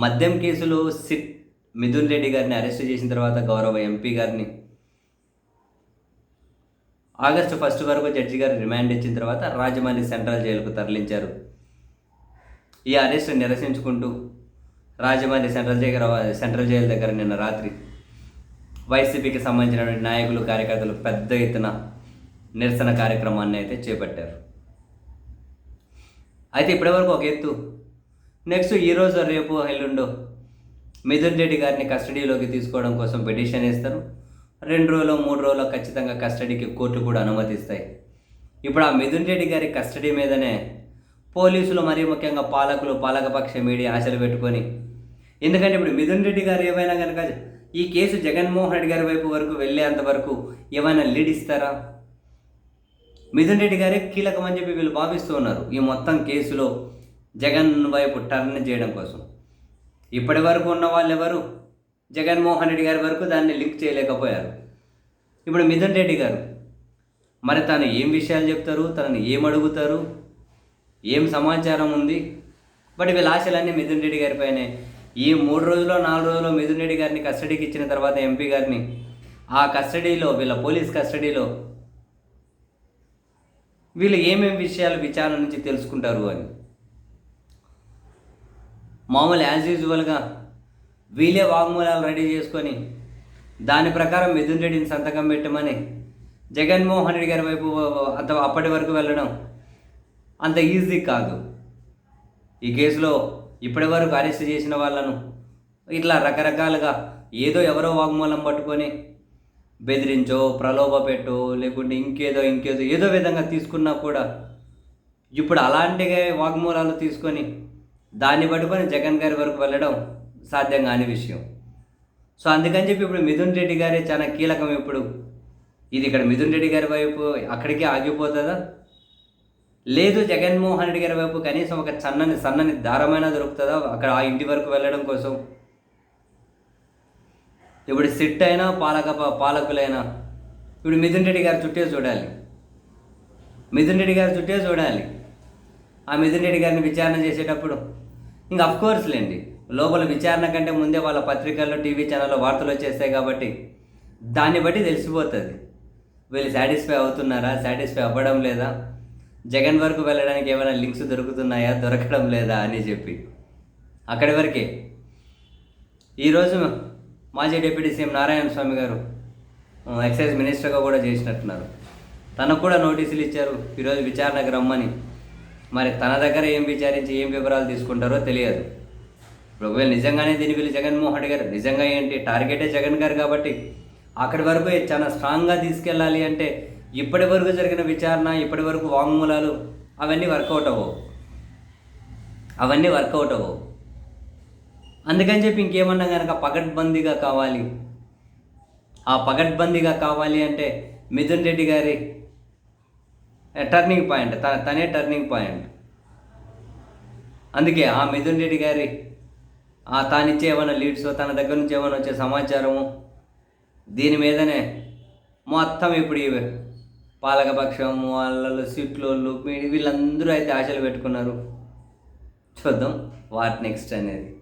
మద్యం కేసులో సిట్ మిథున్ రెడ్డి గారిని అరెస్ట్ చేసిన తర్వాత గౌరవ ఎంపీ గారిని ఆగస్టు ఫస్ట్ వరకు జడ్జి గారు రిమాండ్ ఇచ్చిన తర్వాత రాజమండ్రి సెంట్రల్ జైలుకు తరలించారు. ఈ arrest నిరసించుకుంటూ Rajahmundry central jail central jail దగ్గర నిన్న రాత్రి వైసీపీకి సంబంధించినటువంటి నాయకులు కార్యకర్తలు పెద్ద ఎత్తున నిరసన కార్యక్రమాన్ని అయితే చేపట్టారు. అయితే ఇప్పటివరకు ఒక ఎత్తు నెక్స్ట్ ఈరోజు రేపు ఎల్లుండో మిథున్ రెడ్డి గారిని కస్టడీలోకి తీసుకోవడం కోసం పిటిషన్ ఇస్తారు రెండు రోజులు మూడు రోజులు ఖచ్చితంగా కస్టడీకి కోర్టు కూడా అనుమతిస్తాయి. ఇప్పుడు ఆ మిథున్ రెడ్డి గారి కస్టడీ మీదనే పోలీసులు మరీ ముఖ్యంగా పాలకులు పాలకపక్ష మీడియా ఆశలు పెట్టుకొని ఎందుకంటే ఇప్పుడు మిథున్ రెడ్డి గారు ఏమైనా కనుక ఈ కేసు జగన్మోహన్ రెడ్డి గారి వైపు వరకు వెళ్ళేంత వరకు ఏమైనా లీడ్ ఇస్తారా? మిథున్ రెడ్డి గారే కీలకం అని చెప్పి వీళ్ళు భావిస్తూ ఉన్నారు. ఈ మొత్తం కేసులో జగన్ వైపు టర్న్ చేయడం కోసం. ఇప్పటి వరకు ఉన్న వాళ్ళు ఎవరు జగన్మోహన్ రెడ్డి గారి వరకు దాన్ని లింక్ చేయలేకపోయారు. ఇప్పుడు మిథున్ రెడ్డి గారు మరి తను ఏం విషయాలు చెప్తారు? తనని ఏం అడుగుతారు? ఏం సమాచారం ఉంది? బట్ వీళ్ళ ఆశలన్నీ మిథున్ రెడ్డి గారిపైనే ఈ మూడు రోజుల్లో నాలుగు రోజుల్లో మిథున్ రెడ్డి గారిని కస్టడీకి ఇచ్చిన తర్వాత ఎంపీ గారిని ఆ కస్టడీలో వీళ్ళ పోలీస్ కస్టడీలో వీళ్ళు ఏమేమి విషయాలు విచారణ నుంచి తెలుసుకుంటారు అని. మామూలు యాజ్ యూజువల్గా వీలే వాగ్మూలాలు రెడీ చేసుకొని దాని ప్రకారం మిథున్ రెడ్డిని సంతకం పెట్టమని జగన్మోహన్ రెడ్డి గారి వైపు అంత అప్పటి వరకు వెళ్ళడం అంత ఈజీ కాదు. ఈ కేసులో ఇప్పటి వరకు అరెస్ట్ చేసిన వాళ్ళను ఇట్లా రకరకాలుగా ఏదో ఎవరో వాగ్మూలం పట్టుకొని బెదిరించో ప్రలోభ పెట్టో లేకుంటే ఇంకేదో ఇంకేదో ఏదో విధంగా తీసుకున్నా కూడా ఇప్పుడు అలాంటి వాగ్మూలాలు తీసుకొని దాన్ని పట్టుకొని జగన్ గారి వరకు వెళ్ళడం సాధ్యం కాని విషయం. సో అందుకని చెప్పి ఇప్పుడు మిథున్ రెడ్డి గారే చాలా కీలకం ఇప్పుడు. ఇది ఇక్కడ మిథున్ రెడ్డి గారి వైపు అక్కడికే ఆగిపోతుందా? లేదు జగన్మోహన్ రెడ్డి గారి వైపు కనీసం ఒక సన్నని సన్నని దారమైన దొరుకుతుందా? అక్కడ ఆ ఇంటి వరకు వెళ్ళడం కోసం. ఇప్పుడు సిట్ అయినా పాలక పాలకులైనా ఇప్పుడు మిథున్ రెడ్డి గారి చుట్టే చూడాలి. మిథున్ రెడ్డి గారి చుట్టే చూడాలి. ఆ మిథున్ రెడ్డి గారిని విచారణ చేసేటప్పుడు ఇంకా అఫ్కోర్స్ లేండి. లోపల విచారణ కంటే ముందే వాళ్ళ పత్రికల్లో టీవీ ఛానల్లో వార్తలు వచ్చేస్తాయి కాబట్టి దాన్ని బట్టి తెలిసిపోతుంది. వీళ్ళు సాటిస్ఫై అవుతున్నారా? సాటిస్ఫై అవ్వడం లేదా? జగన్ వరకు వెళ్ళడానికి ఏమైనా లింక్స్ దొరుకుతున్నాయా? దొరకడం లేదా అని చెప్పి. అక్కడి వరకే. ఈరోజు మాజీ డిప్యూటీ సీఎం నారాయణ స్వామి గారు ఎక్సైజ్ మినిస్టర్గా కూడా చేసినట్టున్నారు. తనకు కూడా నోటీసులు ఇచ్చారు. ఈరోజు విచారణకు రమ్మని. మరి తన దగ్గర ఏం విచారించి ఏం వివరాలు తీసుకుంటారో తెలియదు. ఇప్పుడు ఒకవేళ నిజంగానే దీని వీళ్ళు జగన్మోహన్ రెడ్డి గారు నిజంగా ఏంటి? టార్గెటే జగన్ గారు కాబట్టి అక్కడి వరకు చాలా స్ట్రాంగ్గా తీసుకెళ్ళాలి అంటే ఇప్పటి వరకు జరిగిన విచారణ ఇప్పటి వరకు వాంగ్మూలాలు అవన్నీ వర్కౌట్ అవ్వవు. అవన్నీ వర్కౌట్ అవ్వవు. అందుకని చెప్పి ఇంకేమన్నా కనుక పగడ్బందీగా కావాలి. ఆ పగడ్బందీగా కావాలి అంటే మిథున్ రెడ్డి గారి టర్నింగ్ పాయింట్ తన తనే టర్నింగ్ పాయింట్ అందుకే ఆ మిథున్ రెడ్డి గారి ఆ తానిచ్చే ఏమైనా లీడ్స్ తన దగ్గర నుంచి ఏమైనా వచ్చే సమాచారము దీని మీదనే మొత్తం ఇప్పుడు ఈ పాలకపక్షం వాళ్ళు సీట్లోళ్ళు వీళ్ళందరూ అయితే ఆశలు పెట్టుకున్నారు. చూద్దాం వాట్ నెక్స్ట్ అనేది.